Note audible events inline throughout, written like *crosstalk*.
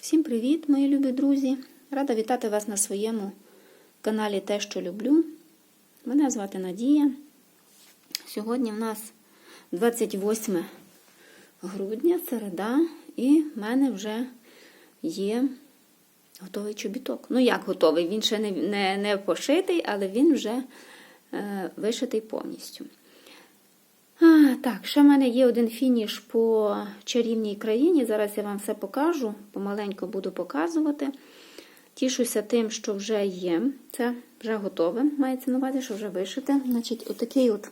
Всім привіт, мої любі друзі! Рада вітати вас на своєму каналі Те, що люблю. Мене звати Надія. Сьогодні в нас 28 грудня, середа, і в мене вже є готовий чобіток. Ну, як готовий? Він ще не, не, не пошитий, але він вже е, вишитий повністю. А, так, ще в мене є один фініш по чарівній країні. Зараз я вам все покажу, помаленько буду показувати. Тішуся тим, що вже є. Це вже готове, мається на увазі, що вже вишите. Значить, отакий от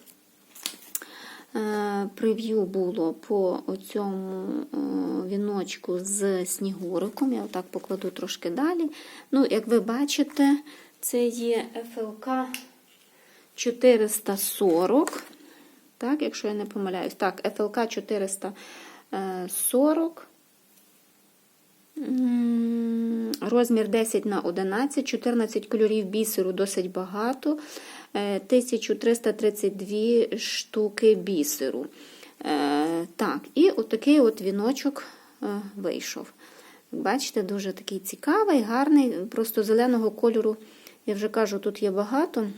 е, прев'ю було по цьому е, віночку з снігуриком. Я отак покладу трошки далі. Ну, як ви бачите, це є ФЛК 440. Так, якщо я не помиляюсь. Так, ФЛК 440. Розмір 10 на 11, 14 кольорів бісеру досить багато. Е, 1332 штуки бісеру. Е, Так, і отакий от віночок е, вийшов. Бачите, дуже такий цікавий, гарний, просто зеленого кольору, я вже кажу, тут є багато.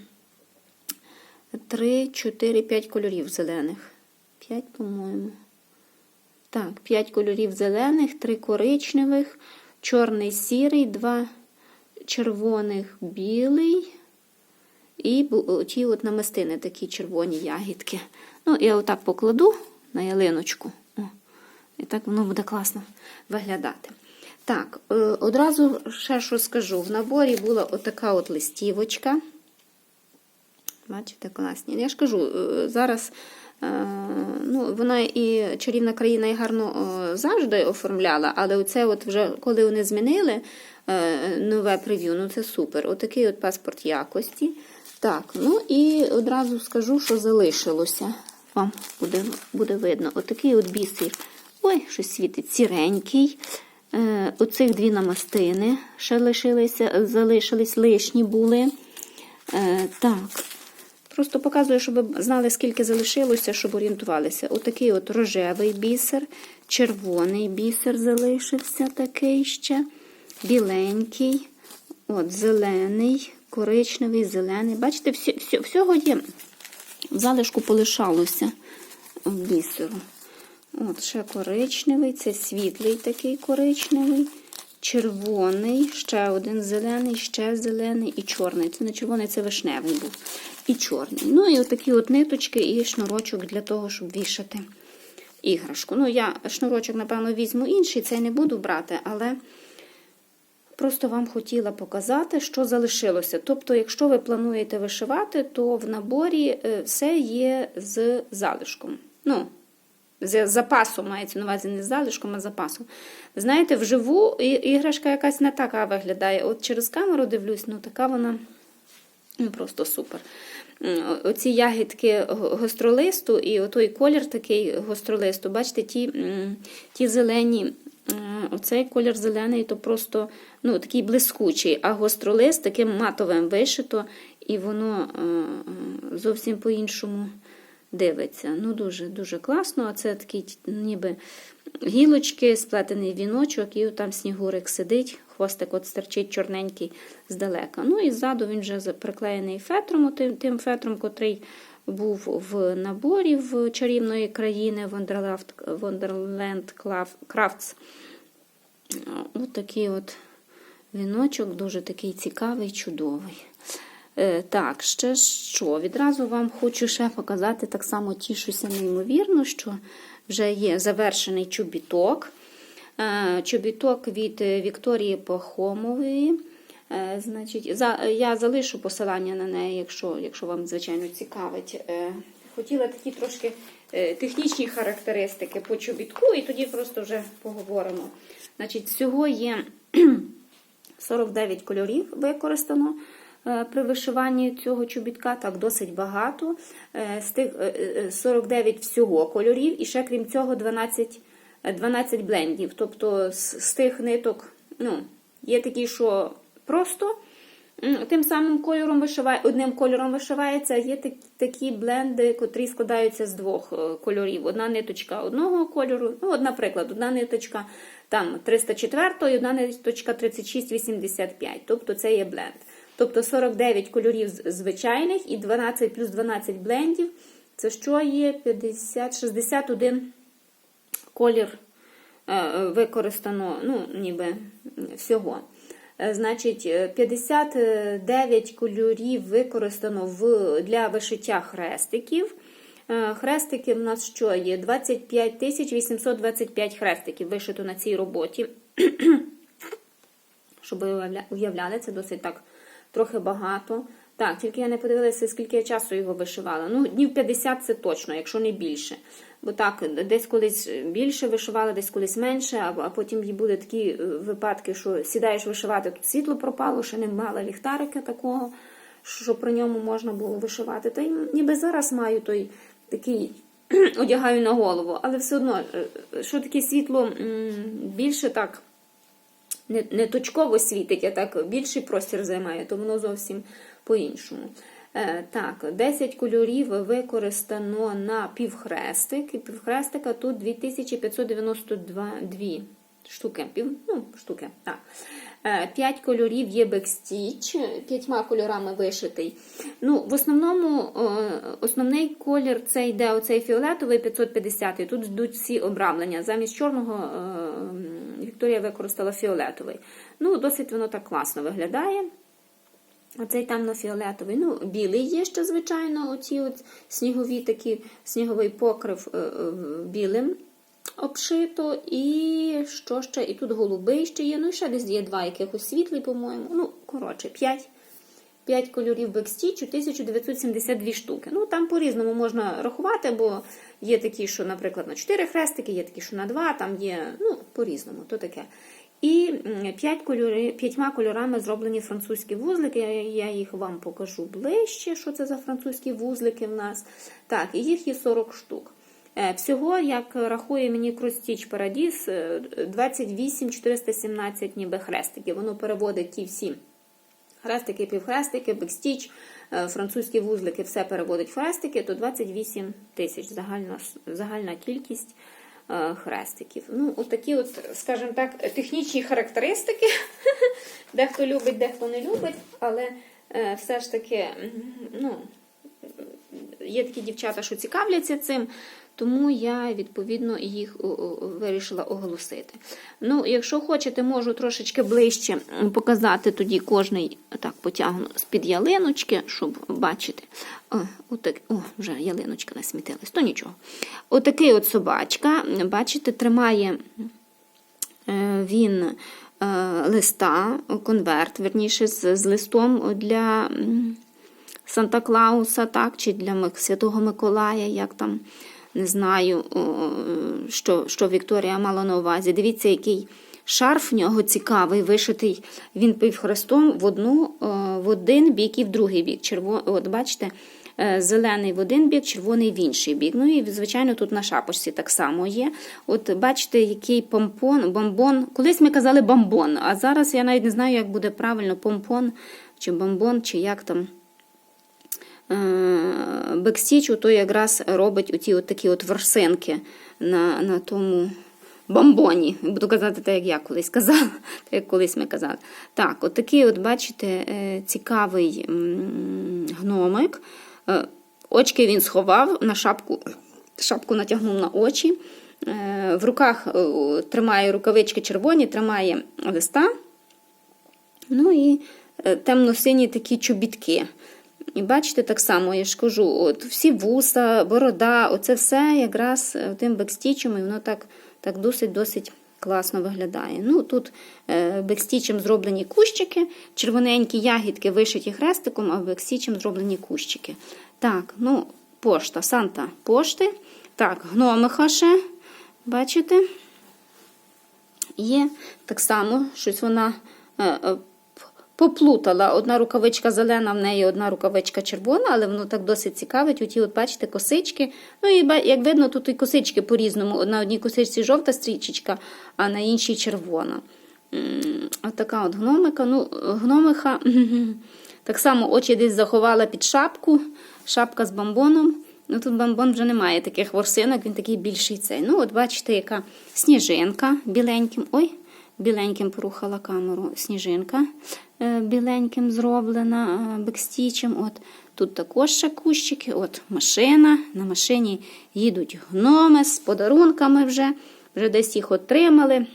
3, 4, 5 кольорів зелених. 5, по-моєму. Так, 5 кольорів зелених, 3 коричневих, чорний сірий, 2 червоних білий. І ті от намистини, такі червоні ягідки. Ну, я отак покладу на ялиночку. О, і так воно буде класно виглядати. Так, е, одразу ще що скажу. В наборі була отака от листівочка. Бачите, класні. Я ж кажу, е, зараз е, ну, вона і чарівна країна і гарно е, завжди оформляла, але оце от вже коли вони змінили нове прев'ю, ну це супер. Отакий от паспорт якості. Так, ну і одразу скажу, що залишилося. Вам буде, буде видно. Отакий от бісер. Ой, щось світить сіренький. Оцих дві намастини ще лишилися, залишились лишні були. Так. Просто показую, щоб ви знали, скільки залишилося, щоб орієнтувалися. Отакий от рожевий бісер, червоний бісер залишився такий ще, біленький, от зелений, коричневий, зелений. Бачите, всі, всі, всього є залишку полишалося бісеру. От ще коричневий, це світлий такий коричневий, червоний, ще один зелений, ще зелений і чорний. Це не червоний, це вишневий був. І чорний. Ну і отакі от ниточки і шнурочок для того, щоб вішати іграшку. Ну, я шнурочок, напевно, візьму інший, цей не буду брати, але просто вам хотіла показати, що залишилося. Тобто, якщо ви плануєте вишивати, то в наборі е, все є з залишком. Ну, з запасом мається на увазі не з залишком, а з запасом. Знаєте, вживу іграшка якась не така виглядає. От через камеру дивлюсь, ну така вона ну, просто супер. Оці ягідки гостролисту і отой колір такий гостролисту, бачите, ті, ті зелені. Оцей колір зелений, то просто ну, такий блискучий, а гостролист таким матовим вишито, і воно е, зовсім по-іншому дивиться. Ну, дуже дуже класно. А це такий ніби гілочки, сплетений віночок, і там снігурик сидить, хвостик от стерчить чорненький здалека. Ну і ззаду він вже приклеєний фетром, тим, тим фетром, котрий був в наборі в чарівної країни Wonderland Crafts. Ось такий от віночок, дуже такий цікавий, чудовий. Е, Так, ще що? Відразу вам хочу ще показати, так само тішуся неймовірно, що вже є завершений чобіток. Е, Чобіток від е, Вікторії Пахомової. Значить, я залишу посилання на неї, якщо, якщо вам, звичайно, цікавить. Хотіла такі трошки технічні характеристики по чобітку, і тоді просто вже поговоримо. Значить, всього є *clears throat* 49 кольорів використано при вишиванні цього чобітка, так досить багато. Е, З тих е, е, 49 всього кольорів, і ще крім цього 12, е, 12 блендів. Тобто з, з тих ниток, ну, є такі, що просто Тим самим кольором вишиває, одним кольором вишивається, є так- такі бленди, котрі складаються з двох е, кольорів. Одна ниточка одного кольору, ну, от, наприклад, одна ниточка там 304 і одна ниточка 3685. Тобто це є бленд. Тобто 49 кольорів звичайних і 12 плюс 12 блендів. Це що є 50, 61 колір е, використано, ну, ніби всього. Е, Значить, е, 59 кольорів використано в, для вишиття хрестиків. Е, Хрестики в нас що є? 25 825 хрестиків вишито на цій роботі. *clears throat* Щоб ви уявляли, це досить так трохи багато. Так, тільки я не подивилася, скільки я часу його вишивала. Ну, днів 50 це точно, якщо не більше. Бо так, десь колись більше вишивала, десь колись менше, а, потім були такі е, випадки, що сідаєш вишивати, тут світло пропало, ще не мала ліхтарика такого, що при ньому можна було вишивати. Та й ніби зараз маю той такий *clears throat* одягаю на голову, але все одно, е, що таке світло більше так не, не точково світить, а так більший простір займає, то воно зовсім по-іншому. Е, так, 10 кольорів використано на півхрестик. І півхрестика тут 2592 штуки. Пів, ну, штуки, так. Е, 5 кольорів є бекстіч, п'ятьма кольорами вишитий. Ну, в основному е, основний колір це йде оцей фіолетовий 550, і тут йдуть всі обрамлення. Замість чорного м, Вікторія використала фіолетовий. Ну, досить воно так класно виглядає. Оцей темно-фіолетовий. Ну, білий є ще, звичайно, оці от снігові такі, сніговий покрив е, е, білим обшито. І що ще? І тут голубий ще є. Ну, і ще десь є два якихось світлі, по-моєму. Ну, коротше, п'ять. 5 кольорів бекстічу, 1972 штуки. Ну, там по-різному можна рахувати, бо є такі, що, наприклад, на 4 хрестики, є такі, що на 2, там є, ну, по-різному, то таке. І 5 кольори, п'ятьма кольорами зроблені французькі вузлики. Я, їх вам покажу ближче, що це за французькі вузлики в нас. Так, і їх є 40 штук. Е, Всього, як рахує мені Кростіч Парадіс, е, 28 417 ніби хрестиків. Воно переводить ті всі хрестики, півхрестики, бекстіч, е, французькі вузлики, все переводить хрестики, то 28 тисяч загальна, загальна кількість е, хрестиків. Ну, от такі, от, скажімо так, технічні характеристики. *laughs* Дехто любить, дехто не любить, але е, все ж таки, ну, є такі дівчата, що цікавляться цим, тому я, відповідно, їх о, о, вирішила оголосити. Ну, якщо хочете, можу трошечки ближче показати тоді кожний, так, потягну з-під ялиночки, щоб бачити. О, отак, о, вже ялиночка насмітилась, то нічого. Отакий от собачка, бачите, тримає е, він е, листа, конверт, верніше, з, з листом для Санта Клауса, так, чи для Святого Миколая, як там, не знаю, що, що Вікторія мала на увазі. Дивіться, який шарф в нього цікавий, вишитий він півхрестом в, одну, в один бік і в другий бік. Черво, от бачите, е, зелений в один бік, червоний в інший бік. Ну і, звичайно, тут на шапочці так само є. От бачите, який помпон, бомбон. Колись ми казали бомбон, а зараз я навіть не знаю, як буде правильно помпон чи бомбон, чи як там. Е, Бекстіч то якраз робить оті от такі от ворсинки на, на тому бомбоні. Буду казати так, як я колись казала, *laughs* так як колись ми казали. Так, от такий, от, бачите, е, цікавий гномик. Е, Очки він сховав, на шапку, шапку натягнув на очі. Е, В руках тримає рукавички червоні, тримає листа. Ну і темно-сині такі чобітки. І бачите, так само, я ж кажу, от всі вуса, борода, оце все якраз тим бекстічем, і воно так, так досить-досить класно виглядає. Ну, Тут е, бекстічем зроблені кущики, червоненькі ягідки вишиті хрестиком, а бекстічем зроблені кущики. Так, ну, пошта, Санта пошти. Так, гномиха ще, бачите? Є так само, щось вона е, е, поплутала. Одна рукавичка зелена, в неї одна рукавичка червона, але воно так досить цікавить. Оті, от бачите, косички. Ну і як видно, тут і косички по-різному. На одній косичці жовта стрічечка, а на іншій червона. М, Отака от гномика. Ну, гномиха *laughs* так само очі десь заховала під шапку, шапка з бомбоном. Ну тут бомбон вже немає таких ворсинок, він такий більший цей. Ну, от бачите, яка сніжинка біленьким. Ой, біленьким порухала камеру. Сніжинка біленьким зроблена е, бекстічем. От тут також ще кущики. От машина. На машині їдуть гноми з подарунками вже. Вже десь їх отримали.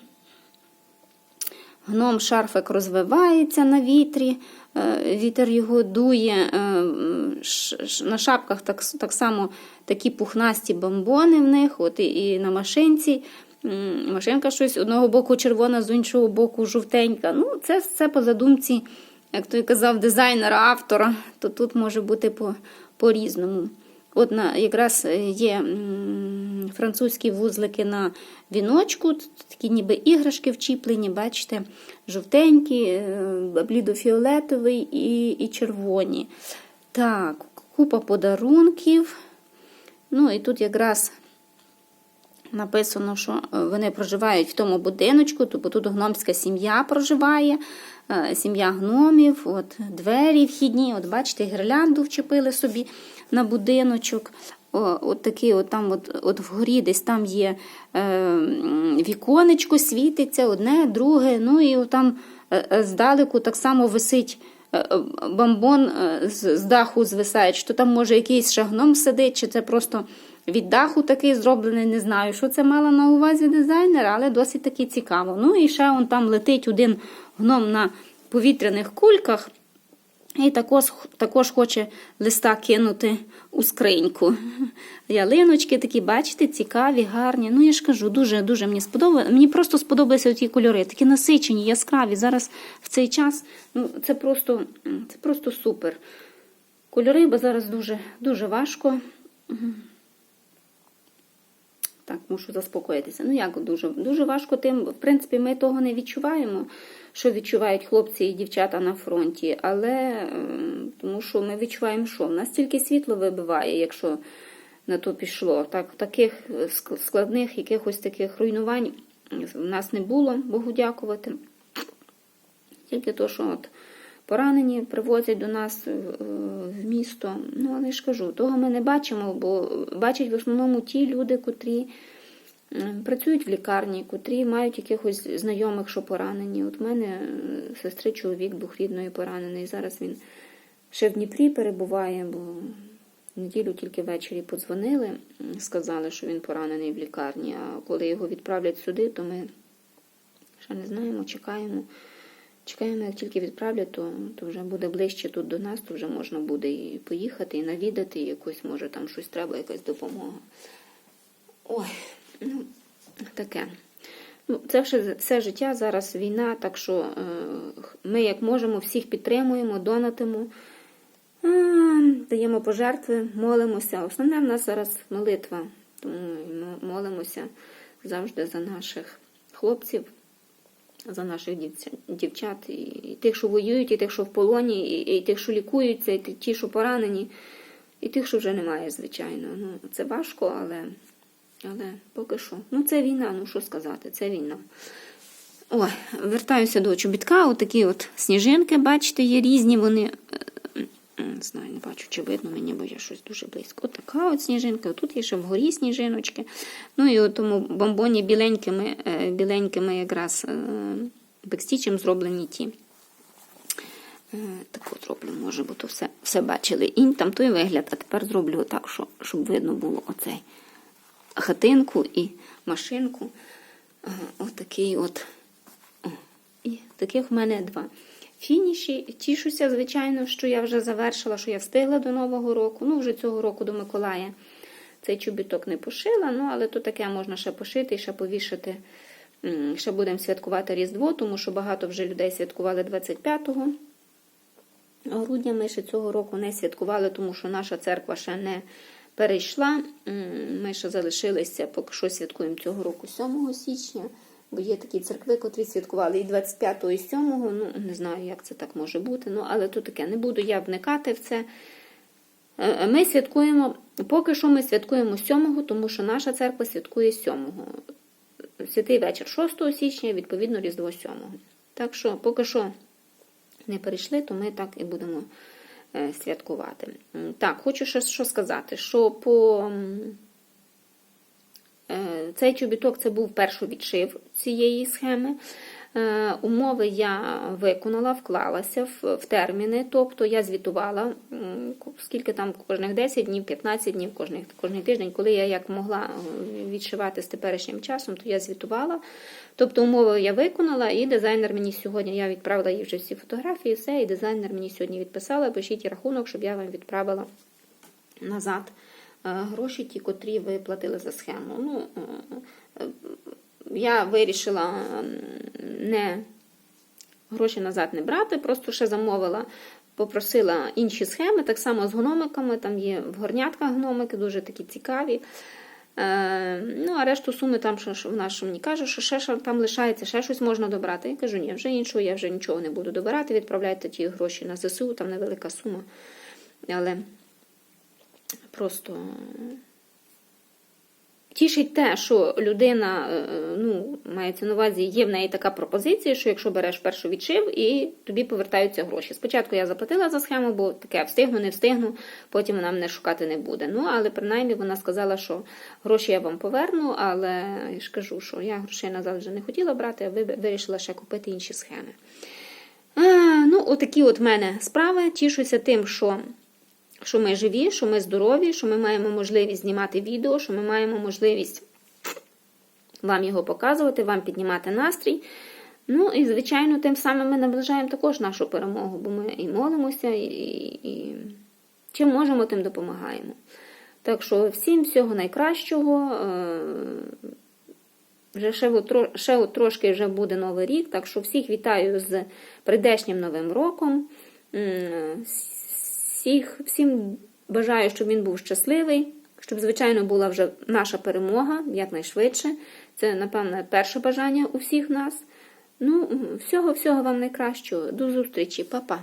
Гном шарфик розвивається на вітрі, е, вітер його дує. е, На шапках так, так само такі пухнасті бомбони в них, от і, і на машинці. Машинка щось одного боку червона, з іншого боку жовтенька. Ну, це все по задумці, як той казав, дизайнера, автора, то тут може бути по- по-різному. От на, якраз є французькі вузлики на віночку, такі ніби іграшки вчіплені, бачите, жовтенькі, е, блідофіолетовий і, і червоні. Так, купа подарунків. Ну і тут якраз написано, що е, вони проживають в тому будиночку, тобто тут гномська сім'я проживає, е, сім'я гномів, от двері вхідні, от бачите, гірлянду вчепили собі на будиночок. О, от такий, от там, от, от вгорі десь там є е, віконечко, світиться, одне, друге. Ну і от там е, здалеку так само висить бомбон з, даху звисає. Чи там може якийсь шагном сидить, чи це просто від даху такий зроблений, не знаю, що це мала на увазі дизайнер, але досить таки цікаво. Ну і ще он там летить один гном на повітряних кульках. І також, також хоче листа кинути у скриньку. *laughs* Ялиночки такі, бачите, цікаві, гарні. Ну, я ж кажу, дуже-дуже мені сподобалося. Мені просто сподобалися ті кольори, такі насичені, яскраві. Зараз в цей час ну, це просто, це просто супер. Кольори, бо зараз дуже, дуже важко. Так, мушу заспокоїтися. Ну як дуже дуже важко тим, в принципі, ми того не відчуваємо, що відчувають хлопці і дівчата на фронті, але е, тому що ми відчуваємо, що в нас тільки світло вибиває, якщо на то пішло. Так, таких складних якихось таких руйнувань в нас не було, Богу дякувати. Тільки то, що от поранені привозять до нас е, в місто. Ну, але ж кажу, того ми не бачимо, бо бачать в основному ті люди, котрі працюють в лікарні, котрі мають якихось знайомих, що поранені. От в мене е, сестри чоловік двохрідної поранений. Зараз він ще в Дніпрі перебуває, бо в неділю тільки ввечері подзвонили, сказали, що він поранений в лікарні. А коли його відправлять сюди, то ми ще не знаємо, чекаємо. Чекаємо, як тільки відправлять, то, то вже буде ближче тут до нас, то вже можна буде і поїхати, і навідати, і якось, може, там щось треба, якась допомога. Ой, ну, таке. Ну, це все, все життя, зараз війна, так що е, ми як можемо всіх підтримуємо, донатимо, е, даємо пожертви, молимося. Основне в нас зараз молитва, тому ми молимося завжди за наших хлопців за наших дівчат, і, тих, що воюють, і тих, що в полоні, і, тих, що лікуються, і ті, що поранені, і тих, що вже немає, звичайно. Ну, це важко, але, але поки що. Ну, це війна, ну що сказати, це війна. Ой, вертаюся до чобітка. Отакі от сніжинки, бачите, є різні вони. Е, Не знаю, не бачу, чи видно мені, бо я щось дуже близько. От така от сніжинка, тут є ще вгорі сніжиночки. Ну і от тому бомбоні біленькими, е, біленькими якраз е, бекстічем зроблені ті. Так от роблю, може, бо то все, все бачили. Інь там той вигляд, а тепер зроблю отак, що, щоб видно було оцей хатинку і машинку. Отакий от. О, І таких в мене два. Фініші. Тішуся, звичайно, що я вже завершила, що я встигла до Нового року. Ну, вже цього року до Миколая. Цей чобіток не пошила, ну, але то таке можна ще пошити і ще повішати. Ще будемо святкувати Різдво, тому що багато вже людей святкували 25-го грудня. Ми ще цього року не святкували, тому що наша церква ще не перейшла. Ми ще залишилися, поки що святкуємо цього року 7 січня. Бо є такі церкви, котрі святкували і 25-го, і 7-го. Ну, не знаю, як це так може бути. Ну, але то таке, не буду я вникати в це. Е, Ми святкуємо, поки що ми святкуємо 7-го, тому що наша церква святкує 7-го. святий вечір 6 січня, відповідно, Різдво 7. Так що, поки що не перейшли, то ми так і будемо е, святкувати. Так, хочу ще що сказати, що по е, цей чобіток це був перший відшив цієї схеми. Е, Умови я виконала, вклалася в, терміни, тобто я звітувала, скільки там кожних 10 днів, 15 днів, кожних, кожний тиждень, коли я як могла е, відшивати з теперішнім часом, то я звітувала. Тобто умови я виконала, і дизайнер мені сьогодні, я відправила їй вже всі фотографії, все, і дизайнер мені сьогодні відписала, пишіть рахунок, щоб я вам відправила назад е, гроші, ті, котрі ви платили за схему. Ну, е, е, я вирішила не гроші назад не брати, просто ще замовила, попросила інші схеми, так само з гномиками. Там є в горнятках гномики, дуже такі цікаві. Е, ну, а решту суми там що, вона що мені каже, що ще що там лишається, ще щось можна добрати. Я кажу, ні, вже іншого, я вже нічого не буду добирати. Відправляйте ті гроші на ЗСУ, там невелика сума. Але просто Тішить те, що людина, е, ну, мається на увазі, є в неї така пропозиція, що якщо береш першу відшив, і тобі повертаються гроші. Спочатку я заплатила за схему, бо таке встигну, не встигну, потім вона мене шукати не буде. Ну, але принаймні вона сказала, що гроші я вам поверну, але я ж кажу, що я грошей назад вже не хотіла брати, а вирішила ще купити інші схеми. А, ну, отакі от в мене справи. Тішуся тим, що що ми живі, що ми здорові, що ми маємо можливість знімати відео, що ми маємо можливість вам його показувати, вам піднімати настрій. Ну і, звичайно, тим самим ми наближаємо також нашу перемогу, бо ми і молимося, і, і, і чим можемо, тим допомагаємо. Так що всім всього найкращого. е, Вже ще, от, ще трошки вже буде новий рік, так що всіх вітаю з прийдешнім новим роком. Всіх, всім бажаю, щоб він був щасливий, щоб, звичайно, була вже наша перемога якнайшвидше. Це, напевно, перше бажання у всіх нас. Ну, всього-всього вам найкращого. До зустрічі, Па-па.